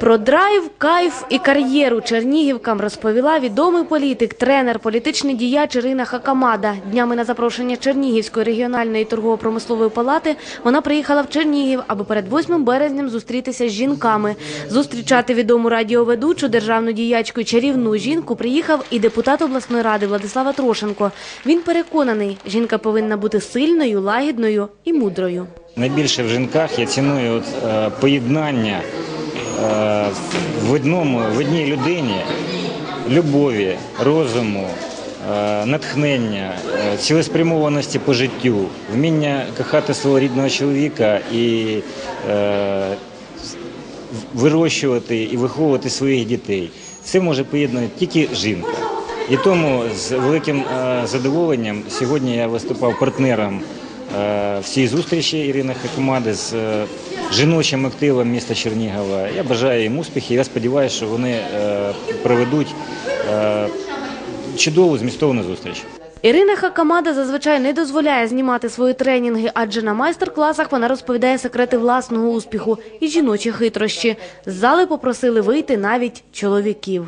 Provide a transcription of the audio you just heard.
Про драйв, кайф і кар'єру чернігівкам розповіла відомий політик, тренер, політичний діяч Ірина Хакамада. Днями на запрошення Чернігівської регіональної торгово-промислової палати вона приїхала в Чернігів, аби перед 8 березням зустрітися з жінками. Зустрічати відому радіоведучу, державну діячку чарівну жінку приїхав і депутат обласної ради Владислава Трошенко. Він переконаний, жінка повинна бути сильною, лагідною і мудрою. Найбільше в жінках я ціную е, поєднання в одному, в одній людині любові, розуму, е, натхнення, е, цілеспрямованості по життю, вміння кохати свого рідного чоловіка і е, вирощувати і виховувати своїх дітей. Це може поєднувати тільки жінка. І тому з великим е, задоволенням сьогодні я виступав партнером е, в цій зустрічі Ірини Хакумади з е, жіночим активом міста Чернігова. Я бажаю їм успіхів. Я сподіваюся, що вони е, проведуть чудову змістовну зустріч. Ірина Хакамада зазвичай не дозволяє знімати свої тренінги, адже на майстер-класах вона розповідає секрети власного успіху і жіночі хитрощі. З зали попросили вийти навіть чоловіків.